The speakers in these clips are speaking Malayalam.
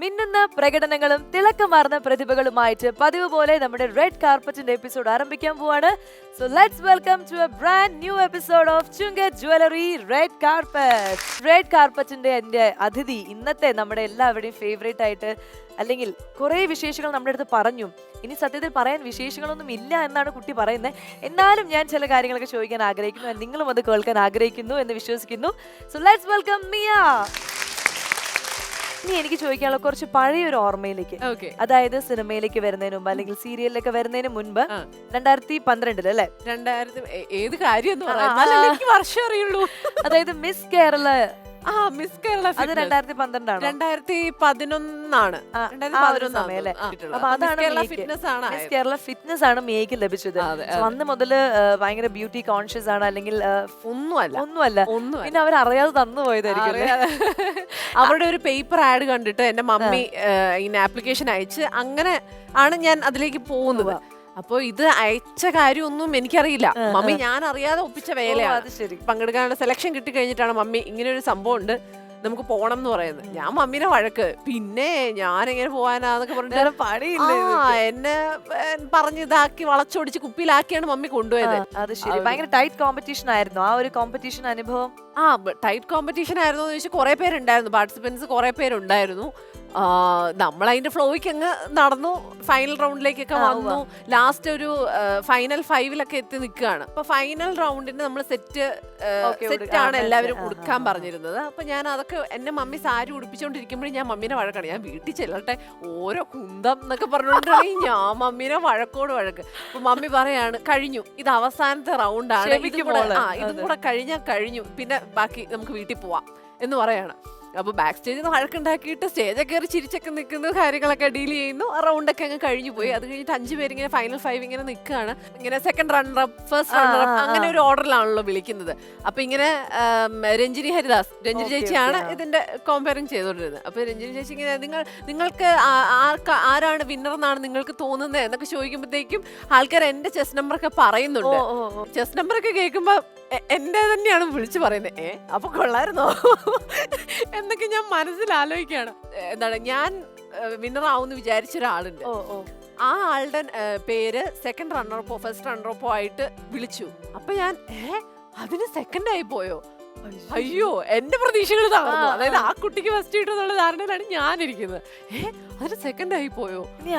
മിന്നുന്ന പ്രകടനങ്ങളും തിളക്കമാർന്ന പ്രതിഭകളുമായിട്ട് പതിവ് പോലെ നമ്മുടെ റെഡ് കാർപ്പറ്റിന്റെ എപ്പിസോഡ് ആരംഭിക്കാൻ പോവാണ്. So let's welcome to a brand new episode of Chunka jewellery red carpet red കാർപ്പറ്റിന്റെ എന്റെ അതിഥി ഇന്നത്തെ നമ്മുടെ എല്ലാവരുടെയും ഫേവറേറ്റ് ആയിട്ട് അല്ലെങ്കിൽ കുറേ വിശേഷങ്ങൾ നമ്മുടെ അടുത്ത് പറഞ്ഞു. ഇനി സത്യത്തിൽ പറയാൻ വിശേഷങ്ങളൊന്നും ഇല്ല എന്നാണ് കുട്ടി പറയുന്നത്. എന്നാലും ഞാൻ ചില കാര്യങ്ങളൊക്കെ ചോദിക്കാൻ ആഗ്രഹിക്കുന്നു. നിങ്ങളും അത് കേൾക്കാൻ ആഗ്രഹിക്കുന്നു എന്ന് വിശ്വസിക്കുന്നു. സോ ലെറ്റ്സ് വെൽക്കം മിയ ഇനി എനിക്ക് ചോദിക്കാനുള്ള കുറച്ച് പഴയ ഒരു ഓർമ്മയിലേക്ക്. ഓക്കെ. അതായത് സിനിമയിലേക്ക് വരുന്നതിന് മുമ്പ് അല്ലെങ്കിൽ സീരിയലിലൊക്കെ വരുന്നതിന് മുൻപ്. രണ്ടായിരത്തി പന്ത്രണ്ടിൽ അല്ലെ? രണ്ടായിരത്തി ഏത് കാര്യം വർഷം അറിയുള്ളൂ. അതായത് മിസ് കേരള ആ മിസ് കേരള അത് രണ്ടായിരത്തി പന്ത്രണ്ടാണ് രണ്ടായിരത്തി പതിനൊന്നാണ് കേരള ഫിറ്റ്നസ് ആണ് മിയക്ക് ലഭിച്ചത്. അന്ന് മുതൽ ഭയങ്കര ബ്യൂട്ടി കോൺഷ്യസ് ആണ് അല്ലെങ്കിൽ ഒന്നുമല്ല. ഒന്നുമല്ല. ഒന്നും പിന്നെ അവർ അറിയാതെ തന്നു പോയതായിരിക്കും അവരുടെ ഒരു പേപ്പർ ആഡ് കണ്ടിട്ട് എന്റെ മമ്മി ഇങ്ങനെ ആപ്ലിക്കേഷൻ അയച്ച് അങ്ങനെ ആണ് ഞാൻ അതിലേക്ക് പോകുന്നത്. അപ്പൊ ഇത് അയച്ച കാര്യമൊന്നും എനിക്കറിയില്ല. മമ്മി ഞാൻ അറിയാതെ ഒപ്പിച്ച വേലയാണ് ശരി. പങ്കെടുക്കാനുള്ള സെലക്ഷൻ കിട്ടി കഴിഞ്ഞിട്ടാണ് മമ്മി ഇങ്ങനെ ഒരു സംഭവം ഉണ്ട് നമുക്ക് പോണം എന്ന് പറയുന്നത്. ഞാൻ മമ്മീനെ വഴക്ക്. പിന്നെ ഞാൻ എങ്ങനെ പോവാനാന്നൊക്കെ പറഞ്ഞിട്ട് പണിയില്ല എന്നെ പറഞ്ഞ് ഇതാക്കി വളച്ചൊടിച്ച് കുപ്പിയിലാക്കിയാണ് മമ്മി കൊണ്ടുപോയത്. അത് ശരി. ഭയങ്കര ടൈറ്റ് കോമ്പറ്റീഷൻ ആയിരുന്നു. ആ ഒരു കോമ്പറ്റീഷൻ അനുഭവം? ആ ടൈറ്റ് കോമ്പറ്റീഷൻ ആയിരുന്നു എന്ന് ചോദിച്ചാൽ കുറെ പേരുണ്ടായിരുന്നു. പാർട്ടിസിപ്പൻസ് കുറെ പേരുണ്ടായിരുന്നു. നമ്മൾ അതിന്റെ ഫ്ലോയ്ക്ക് അങ്ങ് നടന്നു ഫൈനൽ റൗണ്ടിലേക്കൊക്കെ വന്നു. ലാസ്റ്റ് ഒരു ഫൈനൽ ഫൈവിലൊക്കെ എത്തി നിൽക്കുകയാണ്. അപ്പൊ ഫൈനൽ റൗണ്ടിന് നമ്മൾ സെറ്റ് സെറ്റ് ആണ് എല്ലാവരും ആ. പറഞ്ഞിരുന്നത്. അപ്പൊ ഞാൻ അതൊക്കെ എന്നെ മമ്മി സാരി ഉടുപ്പിച്ചോണ്ടിരിക്കുമ്പോഴും ഞാൻ മമ്മീനെ വഴക്കാണ്. ഞാൻ വീട്ടിൽ ചെല്ലട്ടെ ഓരോ കുന്തം എന്നൊക്കെ പറഞ്ഞുകൊണ്ടാണെങ്കിൽ ഞാൻ മമ്മീനെ വഴക്കോട് വഴക്ക്. അപ്പൊ മമ്മി പറയാണ് കഴിഞ്ഞു. ഇത് അവസാനത്തെ റൗണ്ടാണ് ഇതും. കൂടെ കഴിഞ്ഞാൽ കഴിഞ്ഞു. പിന്നെ ബാക്കി നമുക്ക് വീട്ടിൽ പോവാം. എന്ന് പറയാണ്. അപ്പൊ ബാക്ക് സ്റ്റേജിൽ നിന്ന് വഴക്കുണ്ടാക്കിയിട്ട് സ്റ്റേജൊക്കെ കയറി ചിരിച്ചൊക്കെ നിൽക്കുന്നു കാര്യങ്ങളൊക്കെ ഡീൽ ചെയ്യുന്നു. റൗണ്ടൊക്കെ അങ്ങ് കഴിഞ്ഞു പോയി. അത് കഴിഞ്ഞിട്ട് അഞ്ച് പേര് ഇങ്ങനെ ഫൈനൽ ഫൈവ് ഇങ്ങനെ നിൽക്കുകയാണ്. ഇങ്ങനെ second runner up first up അങ്ങനെ ഒരു ഓർഡറിലാണല്ലോ വിളിക്കുന്നത്. അപ്പൊ ഇങ്ങനെ രഞ്ജിനി ഹരിദാസ് രഞ്ജിനി ചേച്ചിയാണ് ഇതിന്റെ കോമ്പയറിങ് ചെയ്തോണ്ടിരുന്നത് അപ്പൊ രഞ്ജിനി ചേച്ചി ഇങ്ങനെ നിങ്ങൾ നിങ്ങൾക്ക് ആരാണ് വിന്നർ എന്നാണ് നിങ്ങൾക്ക് തോന്നുന്നത്? എന്നൊക്കെ ചോദിക്കുമ്പോഴത്തേക്കും ആൾക്കാർ എന്റെ ചെസ് നമ്പർ ഒക്കെ പറയുന്നുണ്ട്. ചെസ് നമ്പർ ഒക്കെ കേൾക്കുമ്പോ എ- എന്റെ തന്നെയാണ് വിളിച്ചു പറയുന്നത്. ഏ അപ്പൊ കൊള്ളായിരുന്നോ? എന്നൊക്കെ ഞാൻ മനസ്സിൽ ആലോചിക്കുകയാണ് എന്താണ് ഞാൻ വിന്നർ ആവുമെന്ന് വിചാരിച്ച ഒരാളുണ്ട്. ഓ ഓ. ആ ആളുടെ പേര് സെക്കൻഡ് റണ്ണറപ്പോ ഫസ്റ്റ് റണ്ണറപ്പോ ആയിട്ട് വിളിച്ചു. അപ്പൊ ഞാൻ ഏ അതിന് സെക്കൻഡ് ആയി പോയോ? അയ്യോ. എന്റെ പ്രതീക്ഷകൾ തകർന്നു. അതായത് ആ. കുട്ടിക്ക് ഫസ്റ്റ് കിട്ടുന്നുള്ള ധാരണയിലാണ് ഞാൻ ഇരിക്കുന്നത് ഏ അതിന് സെക്കൻഡ് ആയി പോയോ? ഇനി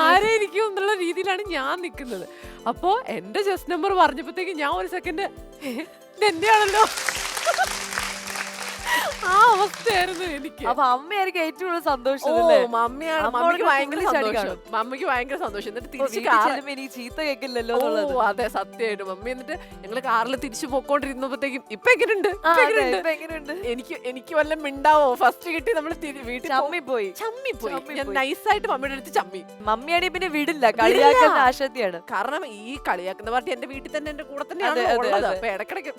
ആരായിരിക്കും? എന്നുള്ള രീതിയിലാണ് ഞാൻ നിൽക്കുന്നത്. അപ്പോ എന്റെ ജസ്റ്റ് നമ്പർ പറഞ്ഞപ്പോഴത്തേക്ക് ഞാൻ ഒരു സെക്കൻഡ് എന്നെയാണല്ലോ ആ അവസ്ഥയായിരുന്നു എനിക്ക്. അപ്പൊ അമ്മയായിരിക്കും ഏറ്റവും കൂടുതൽ സന്തോഷം മമ്മിയാണ്. മമ്മിക്ക് ഭയങ്കര സന്തോഷം. മമ്മിക്ക് ഭയങ്കര സന്തോഷം. എന്നിട്ട് തിരിച്ച് കാറിലും ഇനി ചീത്ത കേൾക്കില്ലല്ലോ ഓ അതെ സത്യമായിട്ട്. മമ്മി എന്നിട്ട് ഞങ്ങൾ കാറിൽ തിരിച്ചു പോയിക്കൊണ്ടിരുന്നപ്പോഴത്തേക്കും ഇപ്പൊ എങ്ങനെയുണ്ട്? എങ്ങനെയുണ്ട്? എനിക്ക് എനിക്ക് വല്ല മിണ്ടാവോ? ഫസ്റ്റ് കിട്ടി നമ്മൾ വീട്ടിൽ ചമ്മി പോയി. ചമ്മി പോയി. ഞാൻ. നൈസായിട്ട് മമ്മിയുടെ അടുത്ത് ചമ്മി. മമ്മിയാണെങ്കിൽ പിന്നെ വിടില്ല. കളിയാക്കുന്ന ആശത്തിയാണ് കാരണം ഈ കളിയാക്കുന്ന പാർട്ടി എന്റെ വീട്ടിൽ തന്നെ എന്റെ കൂടെ തന്നെയാണ് അപ്പൊ ഇടക്കിടക്ക്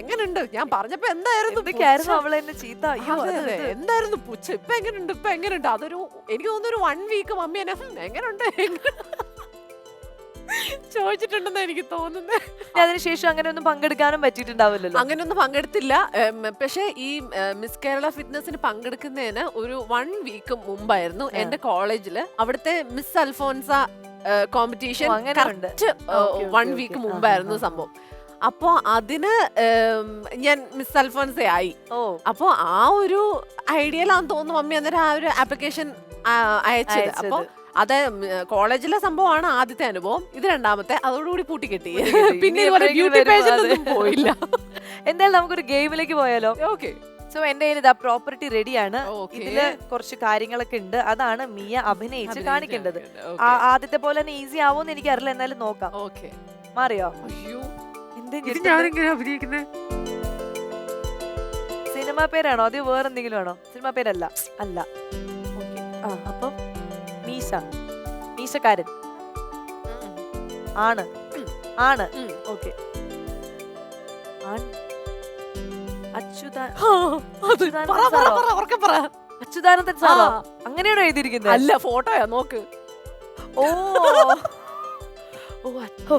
എങ്ങനെയുണ്ട്? ഞാൻ പറഞ്ഞപ്പോ എന്തായിരുന്നു? അവളെന്നെ പുച്ഛം?" അവളെ എന്നെ ചീത്ത അയ്യോ അതെ, അത് അതെ. ഇത്. എന്തായിരുന്നു പുച്ഛ ഇപ്പൊ എങ്ങനെയുണ്ട് ഇപ്പൊ എങ്ങനെയുണ്ട് അതൊരു എനിക്ക് തോന്നുന്നു ഒരു വൺ വീക്ക് മമ്മി എന്നെ എങ്ങനെയുണ്ട് ചോദിച്ചിട്ടുണ്ടെന്ന് എനിക്ക് തോന്നുന്നത് ഇനി അതിനുശേഷം അങ്ങനെ ഒന്നും പങ്കെടുക്കാനും പറ്റിയിട്ടുണ്ടാവില്ലല്ലോ അങ്ങനെയൊന്നും പങ്കെടുത്തില്ല ഉം, പക്ഷേ ഈ മിസ് കേരള ഫിറ്റ്നസിന് പങ്കെടുക്കുന്നതിന് ഒരു വൺ വീക്ക് മുമ്പായിരുന്നു. എന്റെ കോളേജിൽ അവിടുത്തെ മിസ് അൽഫോൻസ കോമ്പറ്റീഷൻ ഓ, അങ്ങനെ ഉണ്ട്. One okay, week okay. മുമ്പായിരുന്നു. സംഭവം അപ്പോ അതിന് ഞാൻ മിസ് അൽഫോൻസെ ആയി. ഓ. അപ്പോ ആ ഒരു ഐഡിയയിലാന്ന് തോന്നുന്നു മമ്മി അന്നേരം ആ ഒരു ആപ്ലിക്കേഷൻ അയച്ചത്. അപ്പോ അത് കോളേജിലെ സംഭവമാണ് ആദ്യത്തെ അനുഭവം. ഇത് രണ്ടാമത്തെ. അതോടുകൂടി പൂട്ടിക്കെട്ടി. പിന്നെ ഇതുപോലെ ബ്യൂട്ടി പേജിലൊന്നും പോയില്ല. എന്തായാലും നമുക്കൊരു ഗെയിമിലേക്ക് പോയാലോ? ഓക്കെ. സോ എന്റെ കയ്യിൽ ഇതാ പ്രോപ്പർട്ടി റെഡിയാണ്. ഇതിൽ കുറച്ച് കാര്യങ്ങളൊക്കെ ഉണ്ട്. അതാണ് മിയ അഭിനയിച്ച് കാണിക്കേണ്ടത്. ആദ്യത്തെ പോലെ തന്നെ ഈസി ആവുമെന്ന് എനിക്ക് അറിയില്ല എന്നാലും നോക്കാം. ഓക്കെ. മാറിയോ? അയ്യോ. ഇത് ഞെട്ടുന്നത്? ഞാനെങ്ങനെ അഭിനയിക്കുന്നത് സിനിമ പേരാണോ? അത് വേറെന്തെങ്കിലും ആണോ? സിനിമ പേരല്ല. അല്ല. ആ. അപ്പം മീശ. മീശക്കാരൻ. ആണ്. ആണ്. ഓക്കെ. അച്യുതാനന്ദൻ സാറോ? അങ്ങനെയാണോ എഴുതിയിരിക്കുന്നത്? അല്ല ഫോട്ടോയാ നോക്ക്. ഓ. ഓ, ഓ,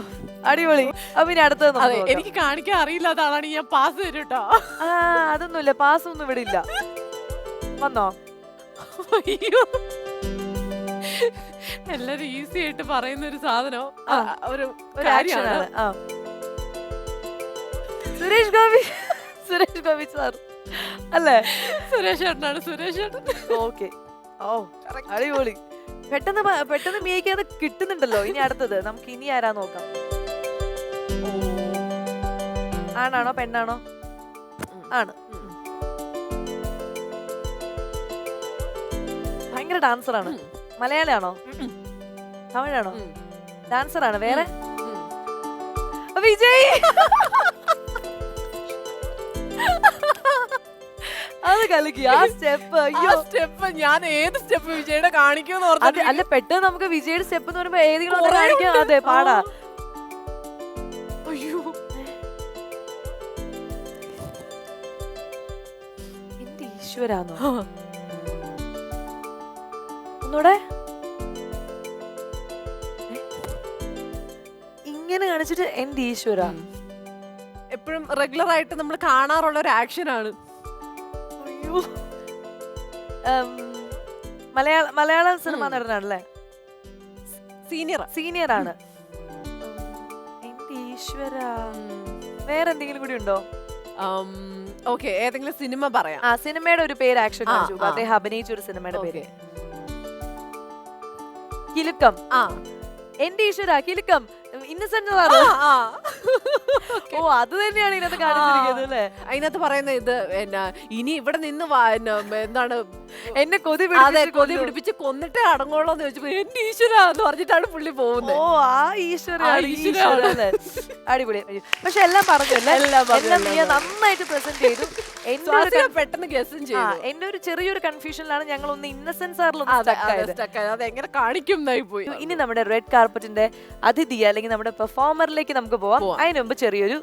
അടിപൊളി. അപ്പൊ ഇനി അടുത്തത് അതെ എനിക്ക് കാണിക്കാൻ അറിയില്ലാത്ത ആളാണ്. ഞാൻ പാസ് തരും കേട്ടോ ആ അതൊന്നുമില്ല. പാസ് ഒന്നും ഇവിടെ ഇല്ല. വന്നോ? അയ്യോ. എല്ലാരും ഈസി ആയിട്ട് പറയുന്ന ഒരു സാധനം. ഒരു കാര്യമാണ്. സുരേഷ് ഗോപി സുരേഷ് ഗോപി സാർ. അല്ലേ? സുരേഷ് ഏട്ടനാണ് സുരേഷ് ഏട്ടൻ. ഓക്കെ. ഓ അടിപൊളി. പെട്ടെന്ന് പ- പെട്ടെന്ന് മിയക്ക് അത് കിട്ടുന്നുണ്ടല്ലോ ഇനി അടുത്തത് നമുക്ക് ഇനി ആരാ നോക്കാം ആണാണോ പെണ്ണാണോ ആണ് ഉം. ഭയങ്കര ഡാൻസർ ആണ്. മലയാളിയാണോ. തമിഴാണോ ഉം. ഡാൻസർ ആണ് വേറെ. വിജയ് കലക്കി. ആ സ്റ്റെപ്പ് അയ്യോ. സ്റ്റെപ്പ് ഞാൻ ഏത് സ്റ്റെപ്പ് വിജയുടെ കാണിക്കുമെന്ന് അല്ല പെട്ടെന്ന് നമുക്ക് വിജയുടെ സ്റ്റെപ്പ് എന്ന് പറയുമ്പോ ഏതെങ്കിലും ഒന്ന് കാണിക്കാം. അതെ പാടാ. അയ്യോ. എന്റെ ഈശ്വരാന്നോ. ഒന്നൂടെ? ഇങ്ങനെ കാണിച്ചിട്ട് എന്റെ ഈശ്വര? എപ്പോഴും റെഗുലർ ആയിട്ട് നമ്മൾ കാണാറുള്ള ഒരു ആക്ഷൻ ആണ്. ഉം, മലയാള മലയാള സിനിമ നടനാണല്ലേ? സീനിയർ സീനിയർ ആണ് എന്റെ ഈശ്വര. വേറെ എന്തെങ്കിലും കൂടി ഉണ്ടോ? ഓക്കെ ഏതെങ്കിലും സിനിമ പറയാം. ആ സിനിമയുടെ ഒരു പേര് ആക്ഷൻ. അദ്ദേഹം അഭിനയിച്ച ഒരു സിനിമയുടെ പേര്. കിലുക്കം. ആ. എന്റെ ഈശ്വര കിലുക്കം. ഇന്നസെന്റ് ആ. ഓ അത് തന്നെയാണ് ഇതിനകത്ത് കാണിച്ചിരിക്കുന്നത് അല്ലേ? അതിനകത്ത് പറയുന്ന ഇത് എന്നാ ഇനി ഇവിടെ നിന്ന് വാ- എന്നാ, എന്താണ് എന്നെ കൊതി അതെ പിടിപ്പിച്ച് കൊതി. പിടിപ്പിച്ച് കൊന്നിട്ടേ അടങ്ങുള്ളൂ എന്ന് ചോദിച്ചപ്പോ എന്റെ ഈശ്വര എന്ന് പറഞ്ഞിട്ടാണ് പുള്ളി പോകുന്നത് ഓ ആ ഈശ്വര ആ അടിപൊളി പക്ഷെ എല്ലാം പറഞ്ഞു എല്ലാം പറഞ്ഞു, എല്ലാം എല്ലാം നീ പറഞ്ഞു. നന്നായിട്ട് പ്രസന്റ് ചെയ്തു. എന്റെ ഒരു പെട്ടെന്ന് ഗസും ആ ചെയ്തു. എന്റെ ഒരു ചെറിയൊരു കൺഫ്യൂഷനിലാണ് ഞങ്ങൾ ഒന്ന് ഇന്നസെൻസ് അതെ ആയത്. stuck കാണിക്കും എന്നായി പോയി. ഇനി നമ്മുടെ റെഡ് കാർപ്പറ്റിന്റെ അതിഥി അല്ലെങ്കിൽ നമ്മുടെ പെർഫോമറിലേക്ക് നമുക്ക് പോവാം. പോവാം. ചെറിയ മുമ്പ് ചെറിയൊരു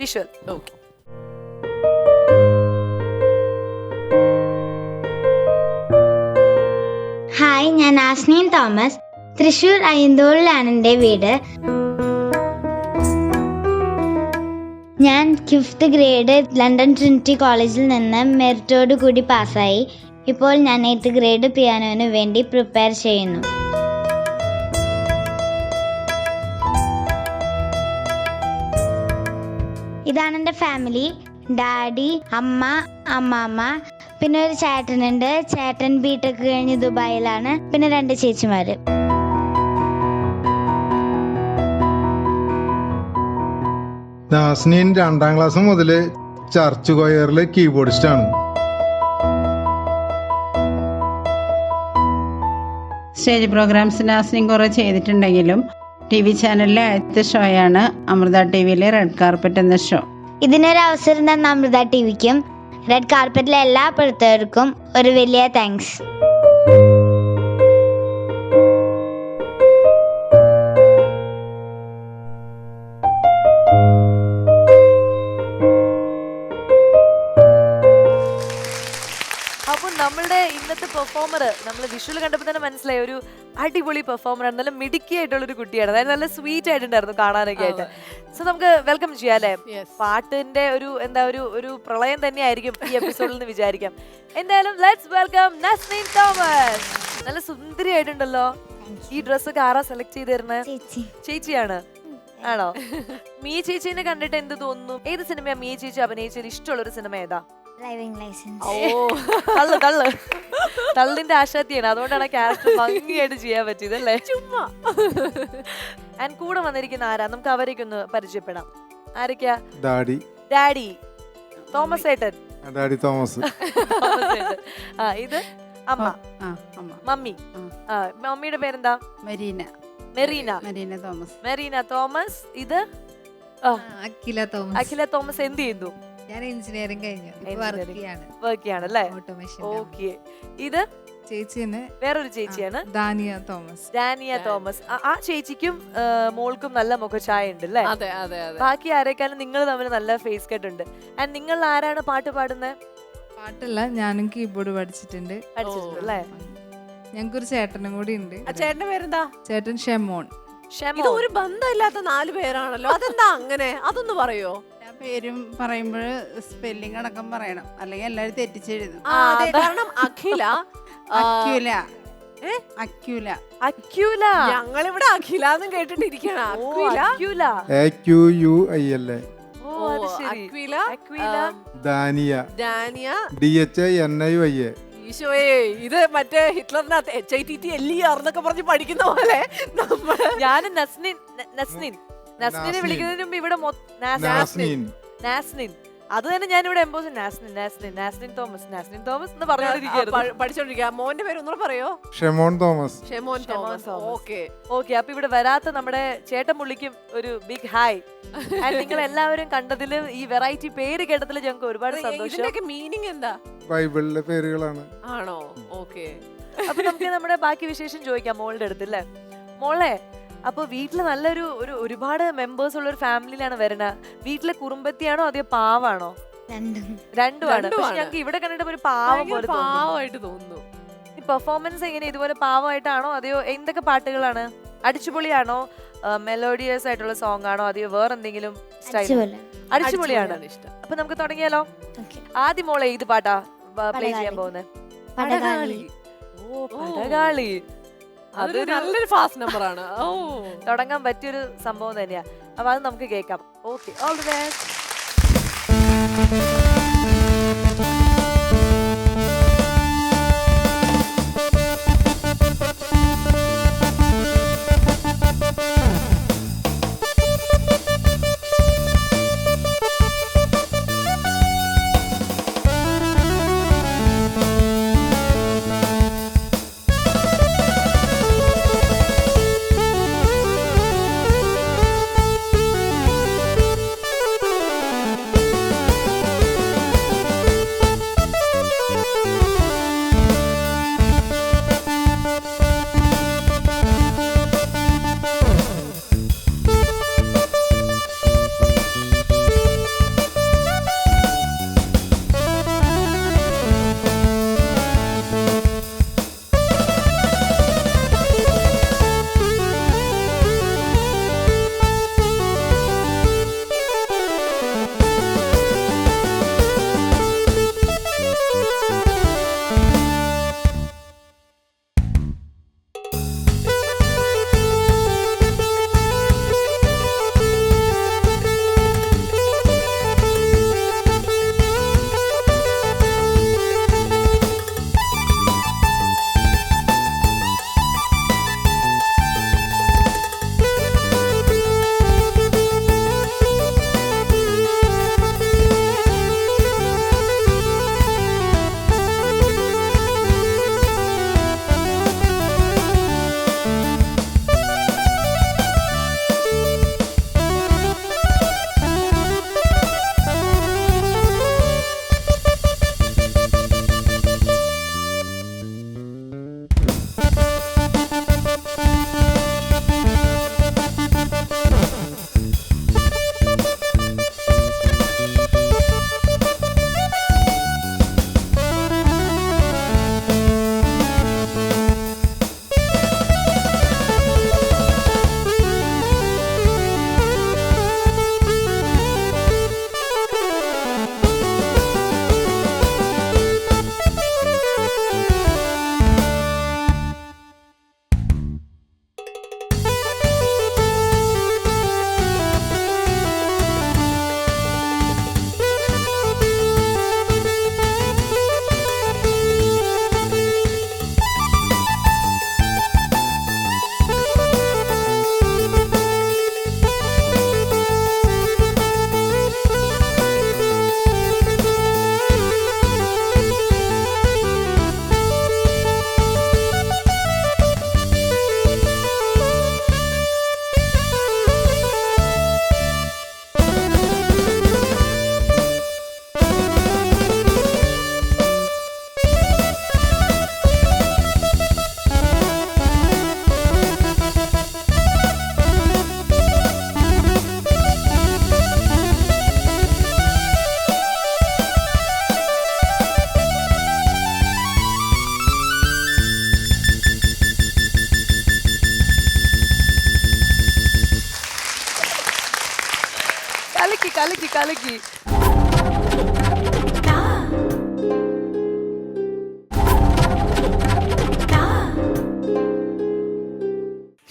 വിഷ്വൽ. ഓക്കെ ഹായ് ഞാൻ ആസ്നീൻ തോമസ്. തൃശൂർ അയ്യന്തോളിലാണ് എന്റെ വീട്. ഞാൻ ഫിഫ്ത്ത് ഗ്രേഡ് ലണ്ടൻ ട്രിനിറ്റി കോളേജിൽ നിന്ന് മെറിറ്റോട് കൂടി പാസ്സായി ഇപ്പോൾ ഞാൻ എയ്ത്ത് ഗ്രേഡ് പിയാനോന് വേണ്ടി പ്രിപ്പയർ ചെയ്യുന്നു. ഇതാണ് എന്റെ ഫാമിലി ഡാഡി അമ്മ അമ്മാമ്മ. പിന്നെ ഒരു ചേട്ടനുണ്ട്. ചേട്ടൻ ബിടെക് കഴിഞ്ഞ് ദുബായിലാണ്. പിന്നെ രണ്ട് ചേച്ചിമാര്. നാസ്നീൻ രണ്ടാം ക്ലാസ് മുതൽ ചർച്ച് കൊയറിലെ കീബോർഡിസ്റ്റ് ആണ്. സ്റ്റേജ് പ്രോഗ്രാംസ് നാസിനും കുറെ ചെയ്തിട്ടുണ്ടെങ്കിലും ടി വി ചാനലിലെ ആദ്യത്തെ ഷോയാണ് അമൃത ടി വിയിലെ റെഡ് കാർപ്പറ്റ് എന്ന ഷോ. ഇതിനൊരു അവസരം തന്ന അമൃത ടി വിക്കും റെഡ് കാർപ്പറ്റിലെ എല്ലാ പ്രവർത്തകർക്കും ഒരു വലിയ താങ്ക്സ്. നമ്മൾ വിഷ്വൽ കണ്ടപ്പോൾ തന്നെ മനസ്സിലായി. ഒരു അടിപൊളി പെർഫോമർ ആണ്. നല്ല മിടുക്കി ആയിട്ടുള്ള ഒരു കുട്ടിയാണ്. അതായത് നല്ല സ്വീറ്റ് ആയിട്ടുണ്ടായിരുന്നു കാണാനൊക്കെ ആയിട്ട്. സോ നമുക്ക് വെൽക്കം ചെയ്യാം അല്ലേ? പാട്ടിന്റെ ഒരു എന്താ ഒരു ഒരു പ്രളയം തന്നെ ആയിരിക്കും ഈ എപ്പിസോഡിൽ നിന്ന് വിചാരിക്കാം. എന്തായാലും ലെറ്റ്സ് വെൽക്കം നസ്രീൻ തോമസ് നല്ല സുന്ദരി ആയിട്ടുണ്ടല്ലോ ഈ ഡ്രസ്സൊക്കെ ആരാ സെലക്ട് ചെയ്ത് തരുന്നത് ചേച്ചി. ചേച്ചിയാണ്. ആണോ? മീ ചേച്ചീനെ കണ്ടിട്ട് എന്ത് തോന്നുന്നു? ഏത് സിനിമയാ മീ ചേച്ചി അഭിനയിച്ചതിൽ ഇഷ്ടമുള്ള ഒരു സിനിമ ഏതാ? ഡ്രൈവിംഗ് ലൈസൻസ് ഓ. തള്ളു തള്ളു. തള്ളിന്റെ ആശാത്തിയാണ് അതുകൊണ്ടാണ് ക്യാരക്ടർ ഭംഗിയായിട്ട് ചെയ്യാൻ പറ്റിയത് അല്ലേ? ചുമ്മാ. ആൻഡ് കൂടെ വന്നിരിക്കുന്ന ആരാ? നമുക്ക് അവരേക്ക് ഒന്ന് പരിചയപ്പെടാം. ആരൊക്കെയാ? ഡാഡി. ഡാഡി. തോമസ് ഏട്ടൻ. Daddy Thomas. തോമസ് ഏട്ടൻ. ആ ഇത് അമ്മ. ആ അമ്മ. മമ്മി. ആ. മമ്മിയുടെ പേരെന്താ? Marina. Merina Marina Thomas. Merina Thomas. ഇത്? ആ, അഖില തോമസ്. അഖില തോമസ് എന്ത് ചെയ്യുന്നു ഞാൻ എഞ്ചിനീയറിംഗ് കഴിഞ്ഞു. വർക്ക് ചെയ്യാണ്. വർക്ക് ചെയ്യാണ് അല്ലേ ഓട്ടോമേഷൻ ഓക്കെ ഇത് ചേച്ചിന് വേറൊരു ചേച്ചിയാണ്. Dania Thomas. Dania Thomas. ആ- ചേച്ചിക്കും മോൾക്കും നല്ല മുഖഛായ ഉണ്ട് അല്ലേ അതെ അതെ അതെ. ബാക്കി ആരെക്കാളും നിങ്ങൾ തമ്മിൽ നല്ല ഫേസ് കട്ട് ഉണ്ട്. ആൻഡ് നിങ്ങൾ ആരാണ് പാട്ട് പാടുന്നത് പാട്ടല്ല ഞാനും കീബോർഡ് പഠിച്ചിട്ടുണ്ട്. പഠിച്ചിട്ടുണ്ട് അല്ലേ ഞങ്ങൾക്കൊരു ചേട്ടനും കൂടി ഉണ്ട്. ചേട്ടൻ ചേട്ടന്റെ പേരെന്താ? ചേട്ടൻ ഷെമോൺ. ഇത് ഒരു ബന്ധമില്ലാത്ത നാല് പേരാണല്ലോ. അതെന്താ അങ്ങനെ? അതൊന്ന് പറയോ? ആ പേരും പറയുമ്പോൾ സ്പെല്ലിംഗ് അടക്കം പറയണം. അല്ലെങ്കിൽ എല്ലാവരും തെറ്റിച്ചെഴുതും. ആ, അതെ. കാരണം അഖില അക്യൂല ഏ? അക്യൂല അക്യൂല ഞങ്ങളിവിടെ അഖിലാന്നും കേട്ടിട്ടിരിക്കണ ഓ, Aquila A Q U I L A. ഓ അത് ശരി. Aquila Aquila. Am, Daniya. Daniya D H I N I Y A. ഈശോയെ ഇത് മറ്റേ ഹിറ്റ്ലറിനകത്ത് H I T T L E R എന്നൊക്കെ പറഞ്ഞ് പഠിക്കുന്ന പോലെ നമ്മൾ ഞാൻ നസ്നിൻ ന- നസ്നിൻ. നസ്നിനെ നാസ്നിൻ. വിളിക്കുന്നതിന് മുമ്പ് ഇവിടെ നാസ്നിൻ. നാസ്നിൻ. അത് തന്നെ ഞാൻ ഇവിടെ emboss Nasnin Nasnin Nasnin Thomas Nasnin Thomas എന്ന് ആ, പറഞ്ഞോണ്ടിരിക്കുന്നു പഠിച്ചോണ്ടിരിക്കുക. മോന്റെ പേര് ഒന്നുകൂടെ പറയോ? Shemon Thomas. Shemon Thomas. Okay. Okay അപ്പൊ ഇവിടെ വരാത്ത നമ്മുടെ ചേട്ടൻ പുള്ളിക്കും ഒരു ബിഗ് ഹായ് നിങ്ങൾ എല്ലാവരും കണ്ടതിൽ ഈ വെറൈറ്റി പേര് കേട്ടതിൽ ഞങ്ങൾക്ക് ഒരുപാട് സന്തോഷം. മീനിങ് എന്താ? ബൈബിളിലെ പേരുകളാണ്. ആണോ? ഓക്കെ. അപ്പൊ നമുക്ക് നമ്മുടെ ബാക്കി വിശേഷം ചോദിക്കാം മോളുടെ അടുത്ത് അല്ലേ മോളെ അപ്പൊ വീട്ടിൽ നല്ലൊരു ഒരു ഒരുപാട് മെമ്പേഴ്സ് ഉള്ള ഒരു ഫാമിലിയിലാണ് വരണ വീട്ടിലെ കുറുമ്പത്തിയാണോ അതോ പാവാണോ? രണ്ടും. രണ്ടുമാണ്. പക്ഷെ ഞങ്ങൾക്ക് ഇവിടെ കണ്ടിട്ട് ഒരു പാവം പോലെ പാവമായിട്ട് തോന്നുന്നു. ഈ പെർഫോമൻസ് എങ്ങനെ ഇതുപോലെ പാവമായിട്ടാണോ അതെയോ എന്തൊക്കെ പാട്ടുകളാണ്? അടിച്ചുപൊളിയാണോ? മെലോഡിയസ് ആയിട്ടുള്ള സോങ് ആണോ അതെയോ? വേറെ എന്തെങ്കിലും സ്റ്റൈൽ അടിച്ചുപൊളിയാണ്. ഇഷ്ടം. അപ്പൊ നമുക്ക് തുടങ്ങിയാലോ? ഓക്കെ. ആദ്യം മോളെ ഏത് പാട്ടാ? പ്ലേ ചെയ്യാൻ പോകുന്നത് പടകാളി. ഓ പടകാളി. അതൊരു നല്ലൊരു ഫാസ്റ്റ് നമ്പർ ആണ്. ഓ. തുടങ്ങാൻ പറ്റിയൊരു സംഭവം തന്നെയാ. അപ്പൊ അത് നമുക്ക് കേൾക്കാം. ഓക്കെ ഓൾ ദി ബെസ്റ്റ്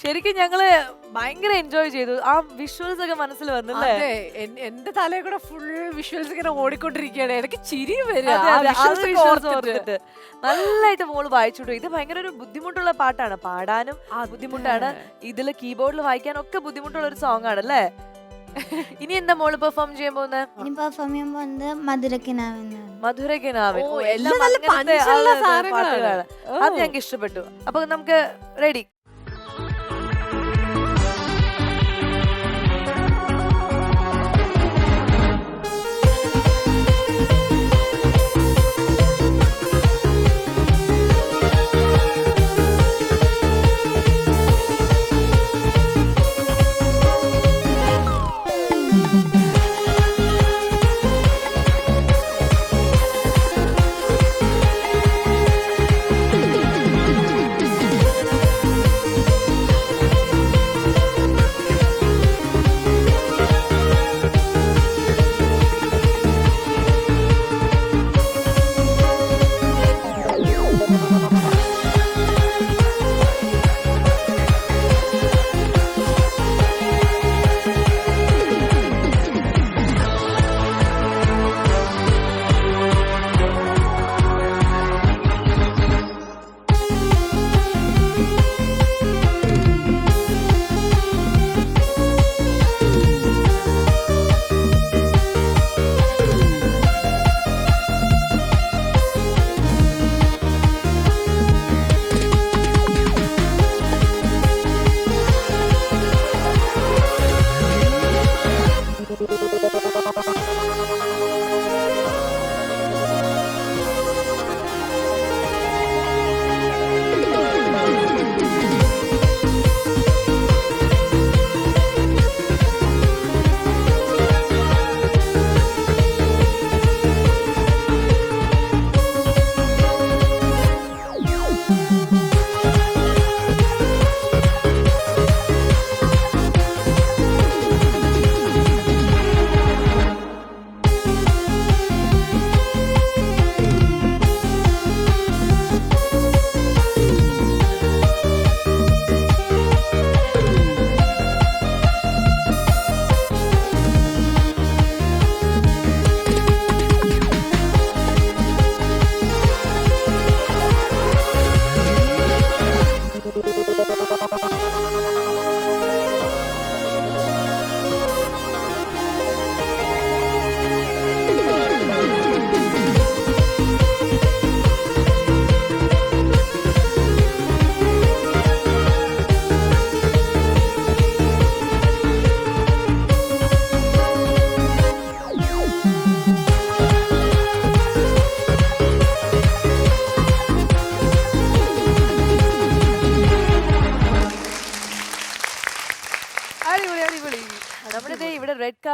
ശരിക്കും ഞങ്ങൾ ഭയങ്കര എൻജോയ് ചെയ്തു. ആ വിഷ്വൽസ് ഒക്കെ മനസ്സിൽ വന്നില്ലേ? അതെ. എൻ- എന്റെ തലയിൽ കൂടെ ഫുൾ വിഷ്വൽസ് ഇങ്ങനെ ഓടിക്കൊണ്ടിരിക്കുകയാണ്. എനിക്ക് ചിരി വരിക അതെ, ആ അതെ, ആ visuals visuals ഓർത്തിട്ട്. ഓർത്തിട്ട്. നല്ലതായിട്ട് മോൾ വായിച്ചു ഇത് ഭയങ്കര ഒരു ബുദ്ധിമുട്ടുള്ള പാട്ടാണ്. പാടാനും ബുദ്ധിമുട്ടാണ്. ഇതിൽ കീബോർഡിൽ വായിക്കാനും ഒക്കെ ബുദ്ധിമുട്ടുള്ള ഒരു സോങ് ആണ് അല്ലേ ഇനി എന്താ മോൾ പെർഫോം ചെയ്യാൻ പോകുന്നത് ഇനി പെർഫോം മധുരക്കിനാവെന്ന് മധുരകിനാവിൻ ഓ, എല്ലാം നല്ല സാധനങ്ങളാണ്. ഓ. അത് ഞങ്ങൾക്ക് ഇഷ്ടപ്പെട്ടു. അപ്പൊ നമുക്ക് റെഡി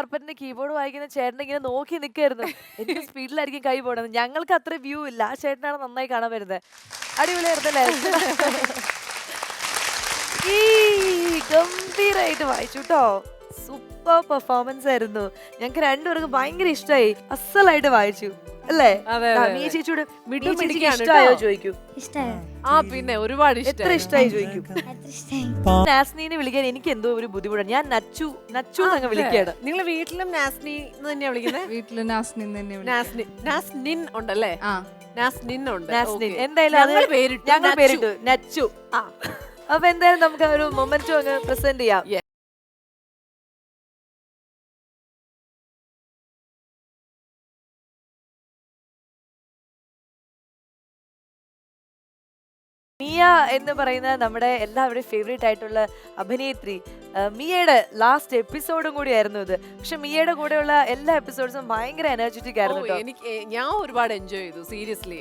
കാർപ്പറ്റിന്റെ കീബോർഡ് വായിക്കുന്ന ചേട്ടൻ ഇങ്ങനെ നോക്കി നിൽക്കായിരുന്നു എന്ത് സ്പീഡിലായിരിക്കും കൈ പോണത്? ഞങ്ങൾക്ക് അത്ര വ്യൂ ഇല്ല. ആ ചേട്ടനാണ് നന്നായി കാണാൻ വരുന്നത്. അടിപൊളിയായിരുന്നല്ലേ ഈ ഗംഭീരായിട്ട് വായിച്ചു കേട്ടോ സൂപ്പർ പെർഫോമൻസ് ആയിരുന്നു. ഞങ്ങൾക്ക് രണ്ടുപേർക്കും ഭയങ്കര ഇഷ്ടമായി അസലായിട്ട് വായിച്ചു. അല്ലേ? മിയ ചേച്ചിയോട് മിയ ചേച്ചിക്ക് ഇഷ്ടമായോ. ചോദിക്കൂ. ആ പിന്നെ ഒരുപാട് എത്ര ഇഷ്ടം ഇഷ്ടമായി ചോദിക്കും. നാസ്നീനെ വിളിക്കാൻ എനിക്ക് എന്തോ ഒരു ബുദ്ധിമുട്ടാണ്. ഞാൻ നച്ചു നച്ചു എന്നങ്ങ് വിളിക്കാണ് നിങ്ങൾ വീട്ടിലും നാസ്നി എന്ന് തന്നെയാ വിളിക്കുന്നത് വീട്ടിലും നാസ്നിൻ തന്നെ. നാസ്നി നാസ്നിൻ ഉണ്ടല്ലേ? ആ. നാസ്നിൻ ഉണ്ട്. നാസ്നിൻ. എന്തായാലും പേരിട്ടു. ഞങ്ങൾ നച്ചു. പേരിട്ടു. നച്ചു. ആ. അപ്പൊ എന്തായാലും നമുക്ക് ഒരു മൊമെന്റോ അങ്ങ് പ്രസന്റ് ചെയ്യാം. മിയ എന്ന് പറയുന്ന നമ്മുടെ എല്ലാവരുടെയും ഫേവറേറ്റ് ആയിട്ടുള്ള അഭിനേത്രി മിയയുടെ ലാസ്റ്റ് എപ്പിസോഡും കൂടി ആയിരുന്നു ഇത്. പക്ഷെ മിയയുടെ കൂടെയുള്ള എല്ലാ എപ്പിസോഡ്സും ഭയങ്കര എനർജറ്റിക് ആയിരുന്നു എനിക്ക് ഞാൻ ഒരുപാട് എൻജോയ് ചെയ്തു സീരിയസ്ലി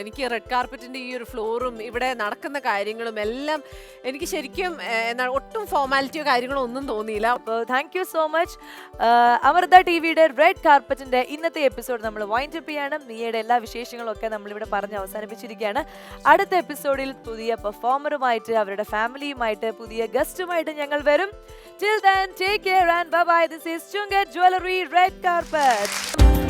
എനിക്ക് റെഡ് കാർപ്പറ്റിന്റെ ഈ ഒരു ഫ്ലോറും ഇവിടെ നടക്കുന്ന കാര്യങ്ങളും എല്ലാം എനിക്ക് ശരിക്കും എന്താണ് ഒട്ടും ഫോർമാലിറ്റിയോ കാര്യങ്ങളോ ഒന്നും തോന്നിയില്ല. അപ്പോൾ thank you so much Amrita T വിയുടെ റെഡ് കാർപ്പറ്റിന്റെ ഇന്നത്തെ എപ്പിസോഡ് നമ്മൾ വൈൻഡപ്പ് ചെയ്യാണ്. മിയയുടെ എല്ലാ വിശേഷങ്ങളും ഒക്കെ നമ്മളിവിടെ പറഞ്ഞ് അവസാനിപ്പിച്ചിരിക്കുകയാണ്. അടുത്ത എപ്പിസോഡിൽ പുതിയ പെർഫോമറുമായിട്ട് അവരുടെ ഫാമിലിയുമായിട്ട് പുതിയ ഗസ്റ്റുമായിട്ട് ഞങ്ങൾ വരും. Till then take care and bye this is Chungath jewellery red carpet